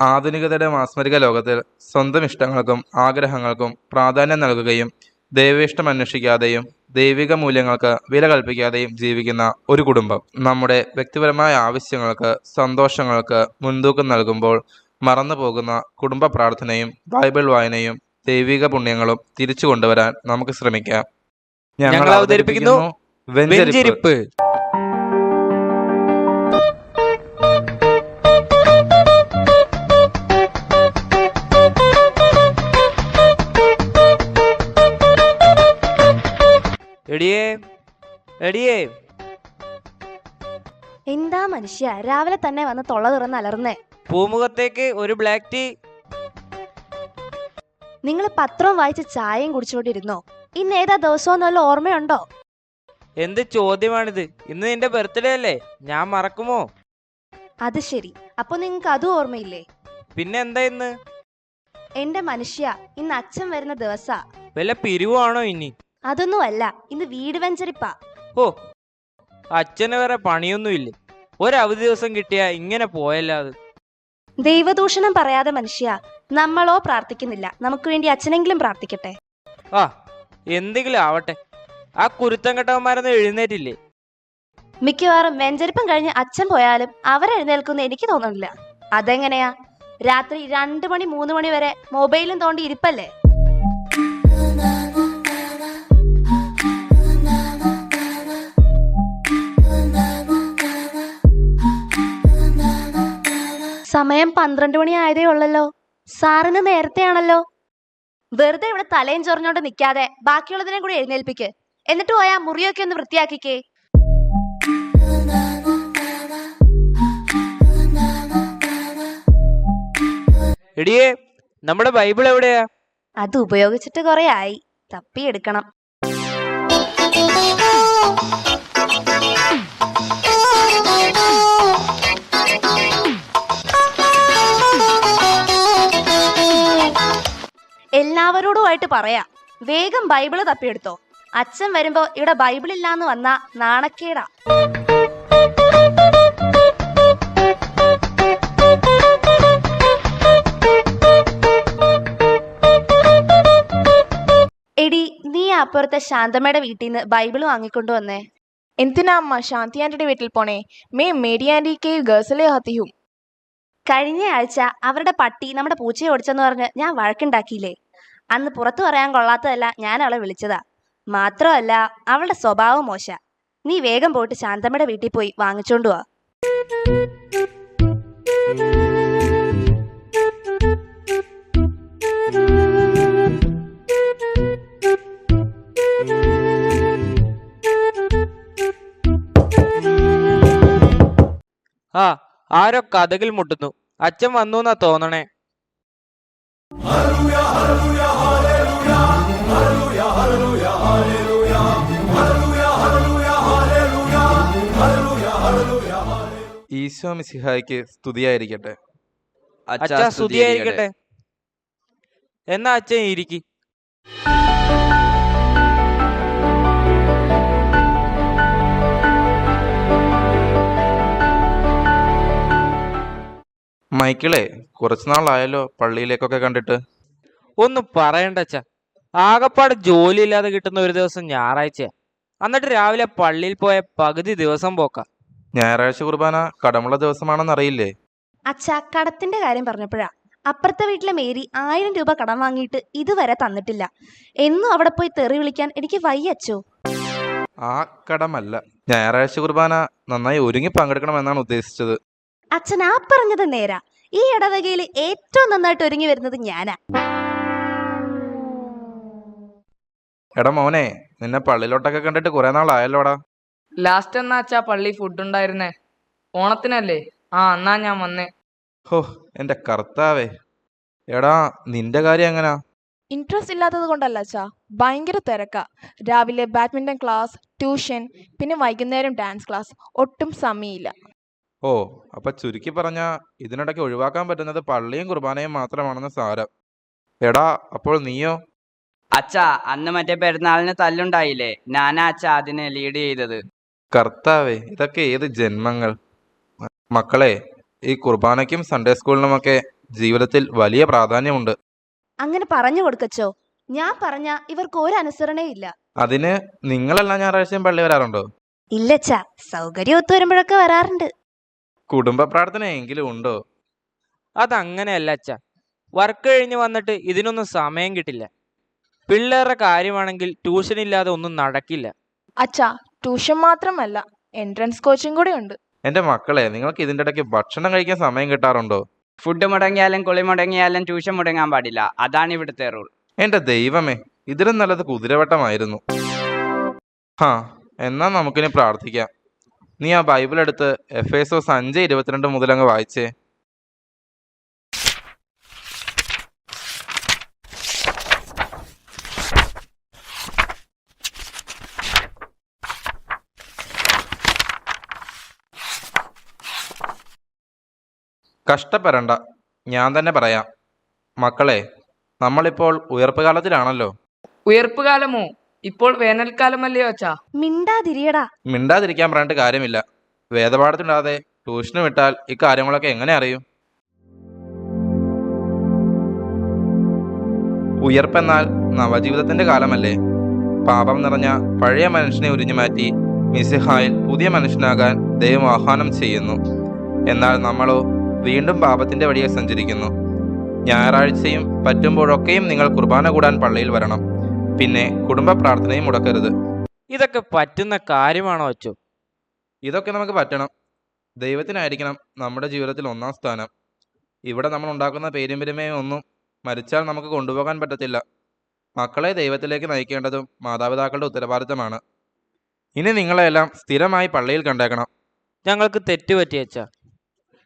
ആധുനികതയുടെ മാസ്മരിക ലോകത്തിൽ സ്വന്തം ഇഷ്ടങ്ങൾക്കും ആഗ്രഹങ്ങൾക്കും പ്രാധാന്യം നൽകുകയും ദൈവേഷ്ടം അന്വേഷിക്കാതെയും ദൈവിക മൂല്യങ്ങൾക്ക് വില കൽപ്പിക്കാതെയും ജീവിക്കുന്ന ഒരു കുടുംബം. നമ്മുടെ വ്യക്തിപരമായ ആവശ്യങ്ങൾക്ക് സന്തോഷങ്ങൾക്ക് മുൻതൂക്കം നൽകുമ്പോൾ മറന്നു പോകുന്ന കുടുംബ പ്രാർത്ഥനയും ബൈബിൾ വായനയും ദൈവിക പുണ്യങ്ങളും തിരിച്ചു കൊണ്ടുവരാൻ നമുക്ക് ശ്രമിക്കാം. ഞങ്ങൾ അവതരിപ്പിക്കുന്നു വെഞ്ചരിപ്പ്. എടിയേ എടിയേ. എന്താ മനുഷ്യ രാവിലെ തന്നെ വന്ന് തൊള്ള തുറന്ന് അലർന്നേ പൂമുഖത്തേക്ക് ഒരു ബ്ലാക്ക് ടീ. നിങ്ങൾ പത്രം വായിച്ച് ചായയും കുടിച്ചുകൊണ്ടിരുന്നോ? ഇന്ന് ഏതാ ദിവസമെന്ന് വല്ല ഓർമ്മയുണ്ടോ? എന്ത് ചോദ്യമാണിത്? ഇന്ന് നിന്റെ ബർത്ത്ഡേ അല്ലേ? ഞാൻ മറക്കുമോ? അത് ശരി. അപ്പൊ നിങ്ങൾക്ക് അതും ഓർമ്മയില്ലേ? പിന്നെ എന്താ ഇന്ന്? എന്റെ മനുഷ്യ ഇന്ന് അച്ഛൻ വരുന്ന ദിവസാ. വല്ല പിരിവാണോ ഇനി? അതൊന്നുമല്ല ഇന്ന് വീട് വെഞ്ചരിപ്പാ. ഓ അച്ഛന് വേറെ പണിയൊന്നുമില്ല? ഒരവധി ദിവസം കിട്ടിയാ ഇങ്ങനെ പോയല്ലാതെ ദൈവദൂഷണം പറയാതെ മനുഷ്യ നമ്മളോ പ്രാർത്ഥിക്കുന്നില്ല. നമുക്ക് വേണ്ടി അച്ഛനെങ്കിലും പ്രാർത്ഥിക്കട്ടെ. ആ എന്തെങ്കിലും ആവട്ടെ. ആ കുരുത്തം കെട്ടവന്മാരൊന്നും എഴുന്നേറ്റില്ലേ? മിക്കവാറും വെഞ്ചരിപ്പം കഴിഞ്ഞ് അച്ഛൻ പോയാലും അവരെഴുന്നേൽക്കുന്ന എനിക്ക് തോന്നുന്നില്ല. അതെങ്ങനെയാ? രാത്രി രണ്ടു മണി മൂന്ന് മണി വരെ മൊബൈലും തോണ്ടി ഇരിപ്പല്ലേ? സമയം പന്ത്രണ്ട് മണി ആയതേ ഉള്ളല്ലോ. സാറിന് നേരത്തെയാണല്ലോ. വെറുതെ ഇവിടെ തലയും ചൊറിഞ്ഞോണ്ട് നിൽക്കാതെ ബാക്കിയുള്ളതിനെ കൂടി എഴുന്നേൽപ്പിക്ക്. എന്നിട്ട് പോയാ മുറിയൊക്കെ ഒന്ന് വൃത്തിയാക്കിക്കേ. എടിയേ നമ്മുടെ ബൈബിൾ എവിടെയാ? അത് ഉപയോഗിച്ചിട്ട് കുറെ ആയി. തപ്പിയെടുക്കണം. എല്ലാവരോടുമായിട്ട് പറയാ. വേഗം ബൈബിൾ തപ്പിയെടുത്തോ. അച്ഛൻ വരുമ്പോ ഇവിടെ ബൈബിൾ ഇല്ലാന്ന് വന്ന നാണക്കേടാ. എടി നീ അപ്പുറത്തെ ശാന്തമ്മയുടെ വീട്ടിൽ നിന്ന് ബൈബിൾ വാങ്ങിക്കൊണ്ടു വന്നേ. എന്തിനാ അമ്മ? ശാന്തി ആന്റിയുടെ വീട്ടിൽ പോണേ. മേ മേരി ആന്റി കെ ഗേൾസിലെ ഹത്തിയും. കഴിഞ്ഞ ആഴ്ച അവരുടെ പട്ടി നമ്മുടെ പൂച്ചയെ ഓടിച്ചെന്ന് പറഞ്ഞ് ഞാൻ വഴക്കുണ്ടാക്കിയില്ലേ? അന്ന് പുറത്തു പറയാൻ കൊള്ളാത്തതല്ല ഞാൻ അവളെ വിളിച്ചതാ. മാത്രമല്ല അവളുടെ സ്വഭാവം മോശ. നീ വേഗം പോയിട്ട് ശാന്തമ്മയുടെ വീട്ടിൽ പോയി വാങ്ങിച്ചോണ്ടു വാ. ആ ആരോ കഥകിൽ മുട്ടുന്നു. അച്ഛൻ വന്നു എന്നാ തോന്നണേ ഈശോ മിസിഹായ്ക്ക് സ്തുതിയായിരിക്കട്ടെ. അച്ഛാ സ്തുതിയായിരിക്കട്ടെ. എന്നാ അച്ഛൻ ഇരിക്കി. മൈക്കിളെ കുറച്ചുനാളായല്ലോ പള്ളിയിലേക്കൊക്കെ കണ്ടിട്ട്. ഒന്നും പറയണ്ട അച്ഛാ. ആകപ്പാട് ജോലി ഇല്ലാതെ കിട്ടുന്ന ഒരു ദിവസം ഞായറാഴ്ച എന്നിട്ട് രാവിലെ പള്ളിയിൽ പോയ പകുതി ദിവസം പോക്ക. ഞായറാഴ്ച കുർബാന കടമുള്ള ദിവസമാണെന്ന് അറിയില്ലേ? അച്ഛാ കടത്തിന്റെ കാര്യം പറഞ്ഞപ്പോഴാ. അപ്പുറത്തെ വീട്ടിലെ മേരി ആയിരം രൂപ കടം വാങ്ങിയിട്ട് ഇതുവരെ തന്നിട്ടില്ല. എന്നും അവിടെ പോയി തെറി വിളിക്കാൻ എനിക്ക് വയ്യച്ചോ ആ കടമല്ല. ഞായറാഴ്ച കുർബാന നന്നായി ഒരുങ്ങി പങ്കെടുക്കണമെന്നാണ് ഉദ്ദേശിച്ചത്. അച്ഛൻ ആ പറഞ്ഞത് നേരാ. ഈ ഇടവകയിൽ ഏറ്റവും നന്നായിട്ട് ഒരുങ്ങി വരുന്നത് ഞാനാ. എടാ മോനെ നിന്നെ പള്ളിയിലോട്ടൊക്കെ കണ്ടിട്ട് കുറെ നാളായല്ലോടാ. ലാസ്റ്റ് എന്നാ അച്ഛാ പള്ളി ഫുഡ് ഉണ്ടായിരുന്നേ? ഓണത്തിനല്ലേ? ആ എന്നാ ഞാൻ വന്നേ. ഹോ എന്റെ കർത്താവേ. എടാ നിന്റെ കാര്യം എങ്ങനാ? ഇൻട്രസ്റ്റ് ഇല്ലാത്തത് കൊണ്ടല്ല അച്ഛാ ഭയങ്കര തിരക്കാ. രാവിലെ ബാഡ്മിന്റൺ ക്ലാസ് ട്യൂഷൻ പിന്നെ വൈകുന്നേരം ഡാൻസ് ക്ലാസ് ഒട്ടും സമയമില്ല. ഓ അപ്പൊ ചുരുക്കി പറഞ്ഞ ഇതിനിടയ്ക്ക് ഒഴിവാക്കാൻ പറ്റുന്നത് പള്ളിയും കുർബാനയും മാത്രമാണെന്ന് സാരം. എടാ അപ്പോൾ നീയോ? അച്ഛാ അന്ന് മറ്റേ പെരുന്നാളിന് തല്ലുണ്ടായില്ലേ? ഞാനാ അച്ഛാ അതിനെ ലീഡ് ചെയ്തത്. കർത്താവേ ഇതൊക്കെ ഏത് ജന്മങ്ങൾ? മക്കളെ ഈ കുർബാനയ്ക്കും സൺഡേ സ്കൂളിനുമൊക്കെ ജീവിതത്തിൽ വലിയ പ്രാധാന്യമുണ്ട്. അങ്ങനെ പറഞ്ഞു കൊടുക്കച്ചോ? ഞാൻ പറഞ്ഞ ഇവർക്ക് ഒരു അനുസരണയില്ല അതിന് നിങ്ങളെല്ലാം ഞായറാഴ്ചയും പള്ളി വരാറുണ്ടോ? ഇല്ലച്ചാ സൗകര്യം ഒത്തു വരുമ്പോഴൊക്കെ വരാറുണ്ട്. കുടുംബ പ്രാർത്ഥന എങ്കിലും ഉണ്ടോ? അതങ്ങനെയല്ല അച്ഛ. വർക്ക് കഴിഞ്ഞ് വന്നിട്ട് ഇതിനൊന്നും സമയം കിട്ടില്ല. പിള്ളേരുടെ കാര്യമാണെങ്കിൽ ട്യൂഷൻ ഇല്ലാതെ ഒന്നും നടക്കില്ല. അച്ഛാ ട്യൂഷൻ മാത്രമല്ല എൻട്രൻസ് കോച്ചിങ് കൂടെ ഉണ്ട്. എന്റെ മക്കളെ നിങ്ങൾക്ക് ഇതിന്റെ ഇടയ്ക്ക് ഭക്ഷണം കഴിക്കാൻ സമയം കിട്ടാറുണ്ടോ? ഫുഡ് മുടങ്ങിയാലും കുളി മുടങ്ങിയാലും ട്യൂഷൻ മുടങ്ങാൻ പാടില്ല. അതാണ് ഇവിടുത്തെ റൂൾ എന്റെ ദൈവമേ ഇതിലും നല്ലത് കുതിരവട്ടമായിരുന്നു. ഹാ എന്നാ നമുക്കിനി പ്രാർത്ഥിക്കാം. നീ ആ ബൈബിൾ എടുത്ത് എഫ് എസ് ഒ അഞ്ച് ഇരുപത്തിരണ്ട് മുതലങ്ങ് വായിച്ചേ. കഷ്ടപ്പെടണ്ട. ഞാൻ തന്നെ പറയാം. മക്കളെ നമ്മളിപ്പോൾ ഉയർപ്പ് കാലത്തിലാണല്ലോ ഉയർപ്പ് കാലമോ ഇപ്പോൾ വേനൽക്കാലമല്ലയോ അച്ഛാ? മിണ്ടാതിരിയടാ. മിണ്ടാതിരിക്കാൻ പറഞ്ഞിട്ട് കാര്യമില്ല. വേദപാഠത്തിനിടാതെ ട്യൂഷന് വിട്ടാൽ ഇക്കാര്യങ്ങളൊക്കെ എങ്ങനെ അറിയും? ഉയർപ്പെന്നാൽ നവജീവിതത്തിന്റെ കാലമല്ലേ. പാപം നിറഞ്ഞ പഴയ മനുഷ്യനെ ഉരിഞ്ഞു മാറ്റി മിസിഹായിൽ പുതിയ മനുഷ്യനാകാൻ ദൈവം ആഹ്വാനം ചെയ്യുന്നു. എന്നാൽ നമ്മളോ വീണ്ടും പാപത്തിന്റെ വഴിയെ സഞ്ചരിക്കുന്നു. ഞായറാഴ്ചയും പറ്റുമ്പോഴൊക്കെയും നിങ്ങൾ കുർബാന കൂടാൻ പള്ളിയിൽ വരണം. പിന്നെ കുടുംബ പ്രാർത്ഥനയും മുടക്കരുത്. ഇതൊക്കെ പറ്റുന്ന കാര്യമാണോ അച്ചു? ഇതൊക്കെ നമുക്ക് പറ്റണം. ദൈവത്തിനായിരിക്കണം നമ്മുടെ ജീവിതത്തിൽ ഒന്നാം സ്ഥാനം. ഇവിടെ നമ്മൾ ഉണ്ടാക്കുന്ന പേരും പെരുമയും ഒന്നും മരിച്ചാൽ നമുക്ക് കൊണ്ടുപോകാൻ പറ്റത്തില്ല. മക്കളെ ദൈവത്തിലേക്ക് നയിക്കേണ്ടതും മാതാപിതാക്കളുടെ ഉത്തരവാദിത്തമാണ്. ഇനി നിങ്ങളെല്ലാം സ്ഥിരമായി പള്ളിയിൽ കണ്ടേക്കണം. ഞങ്ങൾക്ക് തെറ്റുപറ്റി അച്ഛ.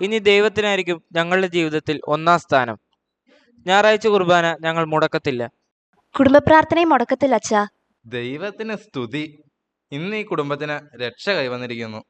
ഇനി ദൈവത്തിനായിരിക്കും ഞങ്ങളുടെ ജീവിതത്തിൽ ഒന്നാം സ്ഥാനം. ഞായറാഴ്ച കുർബാന ഞങ്ങൾ മുടക്കത്തില്ല. കുടുംബ പ്രാർത്ഥനയും മുടക്കത്തില്ല അച്ഛാ. ദൈവത്തിന് സ്തുതി. ഇന്ന് ഈ കുടുംബത്തിന് രക്ഷ കൈവന്നിരിക്കുന്നു.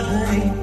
lovely